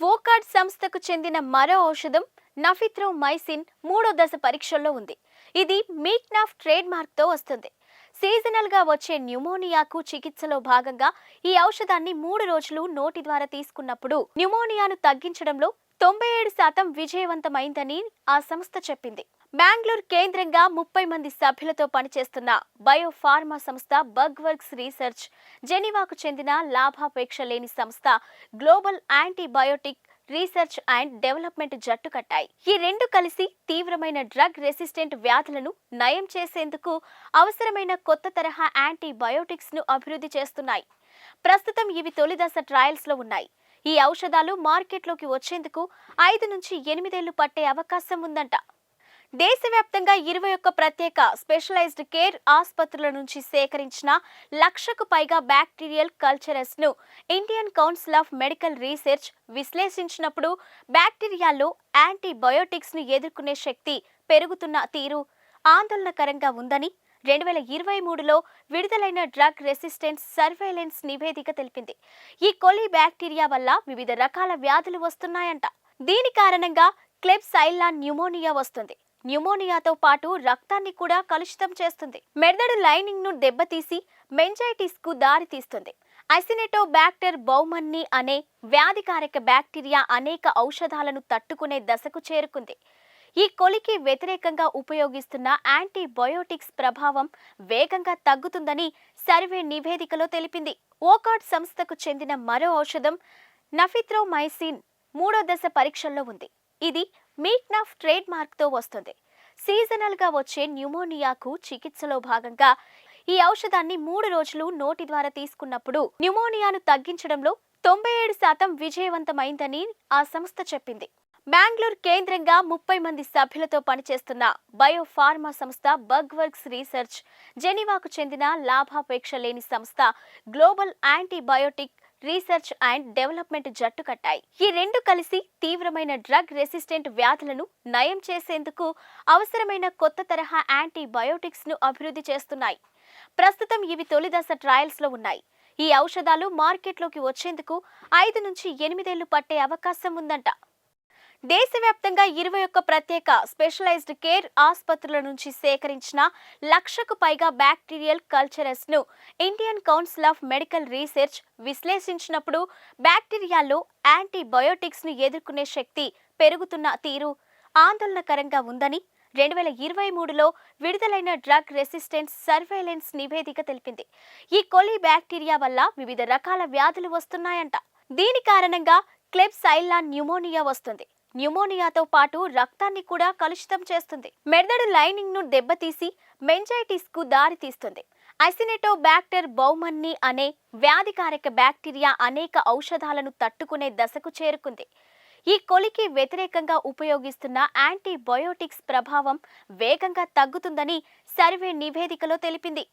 వోకాడ్ సంస్థకు చెందిన మరో ఔషధం నఫిత్రో మైసిన్ మూడో దశ పరీక్షల్లో ఉంది. ఇది మీక్నాఫ్ ట్రేడ్ మార్క్తో వస్తుంది. సీజనల్గా వచ్చే న్యూమోనియాకు చికిత్సలో భాగంగా ఈ ఔషధాన్ని మూడు రోజులు నోటి ద్వారా తీసుకున్నప్పుడు న్యూమోనియాను తగ్గించడంలో తొంభై ఏడు శాతం విజయవంతమైందని ఆ సంస్థ చెప్పింది. బెంగళూరు కేంద్రంగా ముప్పై మంది సభ్యులతో పనిచేస్తున్న బయోఫార్మా సంస్థ బగ్వర్క్స్ రీసెర్చ్ జెనీవాకు చెందిన లాభాపేక్ష లేని సంస్థ global antibiotic research and development జట్టు కట్టాయి. ఈ రెండు కలిసి తీవ్రమైన డ్రగ్ రెసిస్టెంట్ వ్యాధులను నయం చేసేందుకు అవసరమైన కొత్త తరహా యాంటీబయోటిక్స్ను అభివృద్ధి చేస్తున్నాయి. ప్రస్తుతం ఇవి తొలి దశ ట్రయల్స్లో ఉన్నాయి. ఈ ఔషధాలు మార్కెట్లోకి వచ్చేందుకు ఐదు నుంచి ఎనిమిదేళ్ళు పట్టే అవకాశం ఉందంట. దేశవ్యాప్తంగా ఇరవై ఒక్క ప్రత్యేక స్పెషలైజ్డ్ కేర్ ఆసుపత్రుల నుంచి సేకరించిన లక్షకు పైగా bacterial కల్చరస్ను Indian Council of Medical Research విశ్లేషించినప్పుడు బ్యాక్టీరియాలో యాంటీబయోటిక్స్ను ఎదుర్కొనే శక్తి పెరుగుతున్న తీరు ఆందోళనకరంగా ఉందని రెండు వేల ఇరవై మూడులో విడుదలైన డ్రగ్ రెసిస్టెన్స్ సర్వేలెన్స్ నివేదిక తెలిపింది. ఈ కొలి బ్యాక్టీరియా వల్ల వివిధ రకాల వ్యాధులు వస్తున్నాయంట. దీని కారణంగా క్లెబ్సైల్లా న్యూమోనియా వస్తుంది. న్యూమోనియాతో పాటు రక్తాన్ని కూడా కలుషితం చేస్తుంది. మెదడు లైనింగ్ను దెబ్బతీసి మెంజైటిస్కు దారి తీస్తుంది ఐసినెటో బ్యాక్టర్ బౌమన్ని అనే వ్యాధికారక బ్యాక్టీరియా అనేక ఔషధాలను తట్టుకునే దశకు చేరుకుంది. ఈ కొలికి వ్యతిరేకంగా ఉపయోగిస్తున్న యాంటీబయోటిక్స్ ప్రభావం వేగంగా తగ్గుతుందని సర్వే నివేదికలో తెలిపింది. ఓకాట్ సంస్థకు చెందిన మరో ఔషధం నఫిత్రోమైసిన్ మూడో దశ పరీక్షల్లో ఉంది. ఇది మీక్నాఫ్ ట్రేడ్ మార్క్తో వస్తుంది. సీజనల్గా వచ్చే న్యూమోనియాకు చికిత్సలో భాగంగా ఈ ఔషధాన్ని మూడు రోజులు నోటి ద్వారా తీసుకున్నప్పుడు న్యూమోనియాను తగ్గించడంలో తొంభై ఏడు శాతం విజయవంతమైందని ఆ సంస్థ చెప్పింది. బెంగళూరు కేంద్రంగా ముప్పై మంది సభ్యులతో పనిచేస్తున్న బయోఫార్మా సంస్థ బగ్వర్క్స్ రీసెర్చ్ జెనీవాకు చెందిన లాభాపేక్ష లేని సంస్థ global antibiotic research and development జట్టు కట్టాయి. ఈ రెండు కలిసి తీవ్రమైన డ్రగ్ రెసిస్టెంట్ వ్యాధులను నయం చేసేందుకు అవసరమైన కొత్త తరహా యాంటీబయోటిక్స్ను అభివృద్ధి చేస్తున్నాయి. ప్రస్తుతం ఇవి తొలి దశ ట్రయల్స్లో ఉన్నాయి. ఈ ఔషధాలు మార్కెట్లోకి వచ్చేందుకు ఐదు నుంచి ఎనిమిదేళ్ళు పట్టే అవకాశం ఉందంట. దేశవ్యాప్తంగా ఇరవై ఒక్క ప్రత్యేక స్పెషలైజ్డ్ కేర్ ఆసుపత్రుల నుంచి సేకరించిన లక్షకు పైగా bacterial కల్చరస్ను Indian Council of Medical Research విశ్లేషించినప్పుడు బ్యాక్టీరియాలో యాంటీబయోటిక్స్ను ఎదుర్కొనే శక్తి పెరుగుతున్న తీరు ఆందోళనకరంగా ఉందని రెండు వేల ఇరవై మూడులో విడుదలైన డ్రగ్ రెసిస్టెన్స్ సర్వేలెన్స్ నివేదిక తెలిపింది. ఈ కొలి బ్యాక్టీరియా వల్ల వివిధ రకాల వ్యాధులు వస్తున్నాయంట. దీని కారణంగా క్లెబ్సైల్లా న్యూమోనియా వస్తుంది. న్యూమోనియాతో పాటు రక్తాన్ని కూడా కలుషితం చేస్తుంది. మెదడు లైనింగ్ను దెబ్బతీసి మెంజైటిస్కు దారి తీస్తుంది ఐసినెటో బ్యాక్టర్ బౌమన్ని అనే వ్యాధికారక బ్యాక్టీరియా అనేక ఔషధాలను తట్టుకునే దశకు చేరుకుంది. ఈ కొలికి వ్యతిరేకంగా ఉపయోగిస్తున్న యాంటీబయోటిక్స్ ప్రభావం వేగంగా తగ్గుతుందని సర్వే నివేదికలో తెలిపింది.